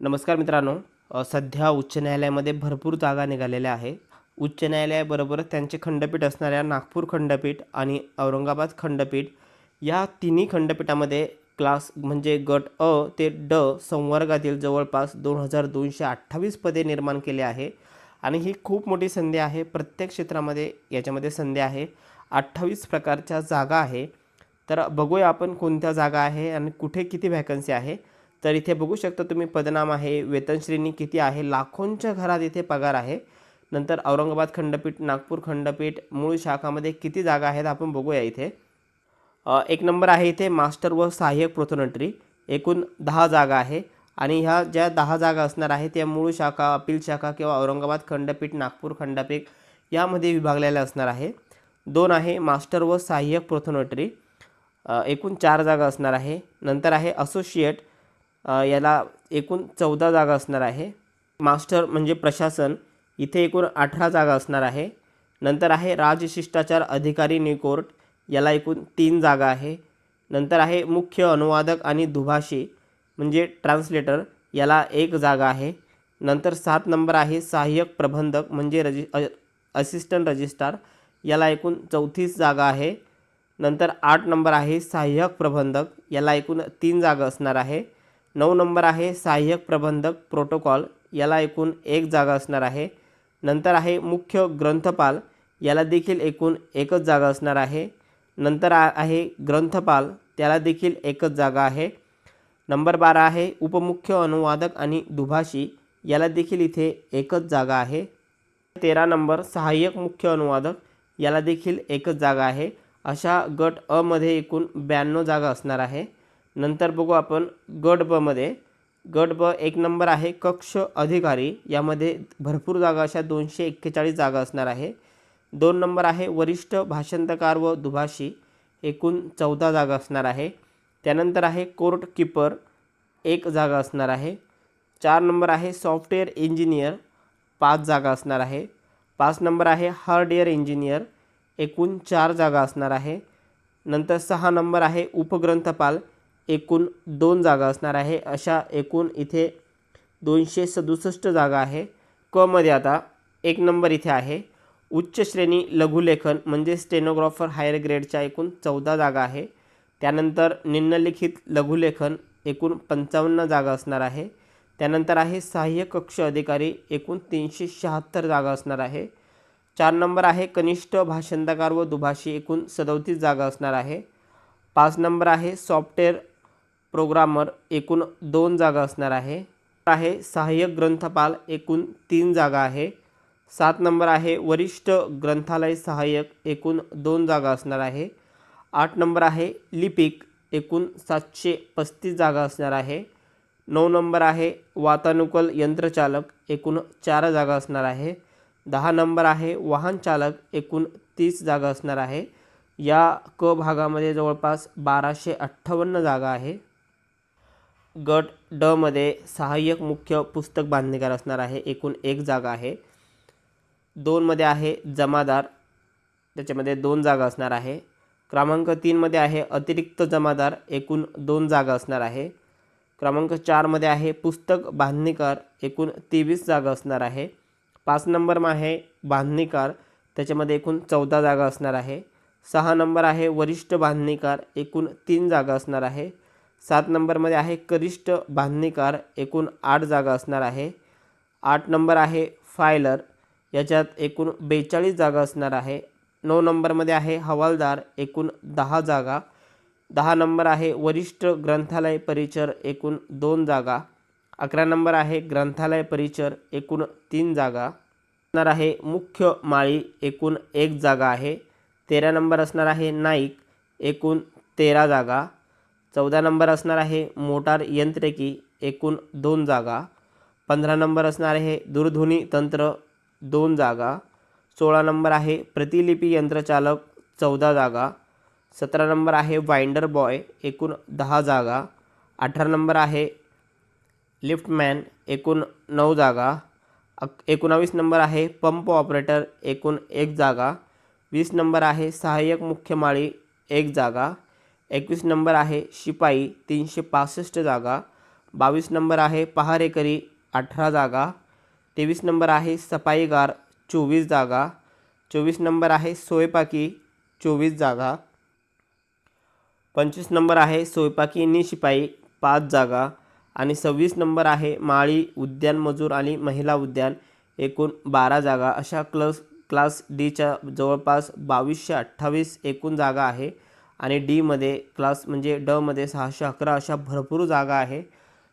नमस्कार मित्रांनो. सध्या उच्च न्यायालयामध्ये भरपूर जागा निघालेल्या आहे उच्च न्यायालयाबरोबरच त्यांचे खंडपीठ असणाऱ्या नागपूर खंडपीठ आणि औरंगाबाद खंडपीठ या तिन्ही खंडपीठामध्ये क्लास म्हणजे गट अ ते ड संवर्गातील जवळपास दोन हजार दोनशे अठ्ठावीस पदे निर्माण केले आहे. आणि ही खूप मोठी संधी आहे. प्रत्येक क्षेत्रामध्ये याच्यामध्ये संधी आहे. अठ्ठावीस प्रकारच्या जागा आहे. तर बघूया आपण कोणत्या जागा आहे आणि कुठे किती व्हॅकन्सी आहे. तर इथे बघू शकता तुम्ही पदनाम आहे वेतनश्रेणी किती आहे लाखोंच्या घरात इथे पगार आहे. नंतर औरंगाबाद खंडपीठ नागपूर खंडपीठ मूळ शाखामध्ये किती जागा आहेत आपण बघूया इथे. एक नंबर आहे इथे मास्टर व सहाय्यक प्रोथोनटरी एकूण दहा जागा आहे आणि ह्या ज्या दहा जागा असणार आहे त्या मूळ शाखा अपील शाखा किंवा औरंगाबाद खंडपीठ नागपूर खंडपीठ यामध्ये विभागलेल्या असणार आहे. दोन आहे मास्टर व सहाय्यक प्रोथोनटरी एकूण चार जागा असणार आहे. नंतर आहे असोसिएट. याला एकूण चौदा जागा असणार आहे. मास्टर म्हणजे प्रशासन इथे एकूण अठरा जागा असणार आहे. नंतर आहे राजशिष्टाचार अधिकारी निकोर्ट याला एकूण तीन जागा आहे. नंतर आहे मुख्य अनुवादक आणि दुभाषी म्हणजे ट्रान्सलेटर याला एक जागा आहे. नंतर सात नंबर आहे सहाय्यक प्रबंधक म्हणजे रजि अ असिस्टंट रजिस्ट्रार याला एकूण चौतीस जागा आहे. नंतर आठ नंबर आहे सहाय्यक प्रबंधक याला एकूण तीन जागा असणार आहे. नऊ नंबर आहे सहाय्यक प्रबंधक प्रोटोकॉल याला एकूण एक जागा असणार आहे. नंतर आहे मुख्य ग्रंथपाल. याला देखील एकूण एकच जागा असणार आहे. नंतर आहे ग्रंथपाल. त्याला देखील एकच जागा आहे. नंबर बारा आहे उपमुख्य अनुवादक आणि दुभाषी. याला देखील इथे एकच जागा आहे. तेरा नंबर सहाय्यक मुख्य अनुवादक. याला देखील एकच जागा आहे. अशा गट अ मध्ये एकूण ब्याण्णव जागा असणार आहे. नंतर बघू आपण गट बमध्ये गट ब एक नंबर आहे कक्ष अधिकारी. यामध्ये भरपूर जागा अशा दोनशे एक्केचाळीस जागा असणार आहे. दोन नंबर आहे वरिष्ठ भाषांतकार व दुभाषी. एकूण चौदा जागा असणार आहे. त्यानंतर आहे कोर्ट किपर. एक जागा असणार आहे. चार नंबर आहे सॉफ्टवेअर इंजिनियर. पाच जागा असणार आहे. पाच नंबर आहे हार्डवेअर इंजिनियर. एकूण चार जागा असणार आहे. नंतर सहा नंबर आहे उपग्रंथपाल. एकूण दोन जागा असणार आहे. अशा एकूण इथे दोनशे सदुसष्ट जागा आहे. कमध्ये आता एक नंबर इथे आहे. उच्च श्रेणी लघुलेखन म्हणजे स्टेनोग्राफर हायर ग्रेडच्या एकूण चौदा जागा आहे. त्यानंतर निम्नलिखित लघुलेखन एकूण पंचावन्न जागा असणार आहे. त्यानंतर आहे सहाय्यक कक्ष अधिकारी एकूण तीनशे शहात्तर जागा असणार आहे. चार नंबर आहे कनिष्ठ भाषांतकार व दुभाषी एकूण सदोतीस जागा असणार आहे. पाच नंबर आहे सॉफ्टवेअर प्रोग्रामर एकूण दोन जागा असणार आहे. आहे सहाय्यक ग्रंथपाल एकूण तीन जागा आहे. सात नंबर आहे वरिष्ठ ग्रंथालय सहाय्यक एकूण दोन जागा असणार आहे. आठ नंबर आहे लिपिक एकूण सातशे पस्तीस जागा असणार आहे. नऊ नंबर आहे वातानुकूल यंत्रचालक एकूण चार जागा असणार आहे. दहा नंबर आहे वाहन चालक एकूण तीस जागा असणार आहे. या क भागामध्ये जवळपास बाराशे अठ्ठावन्न जागा आहे. गट ड मध्ये सहाय्यक मुख्य पुस्तक बांधणीकार असणार आहे. एकूण एक जागा आहे. दोनमध्ये आहे जमादार. त्याच्यामध्ये दोन जागा असणार आहे. क्रमांक तीनमध्ये आहे अतिरिक्त जमादार. एकूण दोन जागा असणार आहे. क्रमांक चारमध्ये आहे पुस्तक बांधणीकार. एकूण तेवीस जागा असणार आहे. पाच नंबर आहे बांधणीकार. त्याच्यामध्ये एकूण चौदा जागा असणार आहे. सहा नंबर आहे वरिष्ठ बांधणीकार. एकूण तीन जागा असणार आहे. सात नंबरमध्ये आहे कनिष्ठ बांधणीकार एकूण आठ जागा असणार आहे. आठ नंबर आहे फायलर याच्यात एकूण बेचाळीस जागा असणार आहे. नऊ नंबरमध्ये आहे हवालदार एकूण दहा जागा. दहा नंबर आहे वरिष्ठ ग्रंथालय परिचर एकूण दोन जागा. अकरा नंबर आहे ग्रंथालय परिचर एकूण तीन जागा. असणार आहे मुख्य माळी एकूण एक जागा आहे. तेरा नंबर असणार आहे नाईक एकूण तेरा जागा. चौदा नंबर असणार आहे मोटार यंत्रिकी एकूण दोन जागा. पंधरा नंबर असणार आहे दूरध्वनी तंत्र दोन जागा. सोळा नंबर आहे प्रतिलिपी यंत्रचालक चौदा जागा. सतरा नंबर आहे वाइंडर बॉय एकूण दहा जागा. अठरा नंबर आहे लिफ्टमॅन एकूण नऊ जागा. अक एकोणावीस नंबर आहे पंप ऑपरेटर एकूण एक जागा. वीस नंबर आहे सहाय्यक मुख्य माळी एक जागा. एकवीस नंबर आहे शिपाई तीनशे पासष्ट जागा. बावीस नंबर आहे पहारेकरी अठरा जागा. तेवीस नंबर आहे सफाईगार चोवीस जागा. चोवीस नंबर आहे सोयपाकी चोवीस जागा. पंचवीस नंबर आहे सोयपाकी नि शिपाई पाच जागा. आणि सव्वीस नंबर आहे माळी उद्यान मजूर आणि महिला उद्यान एकूण बारा जागा. अशा क्लस क्लास डीच्या जवळपास बावीसशे अठ्ठावीस एकूण जागा आहे. आणि डीमध्ये क्लास म्हणजे डमध्ये सहाशे अकरा अशा भरपूर जागा आहे.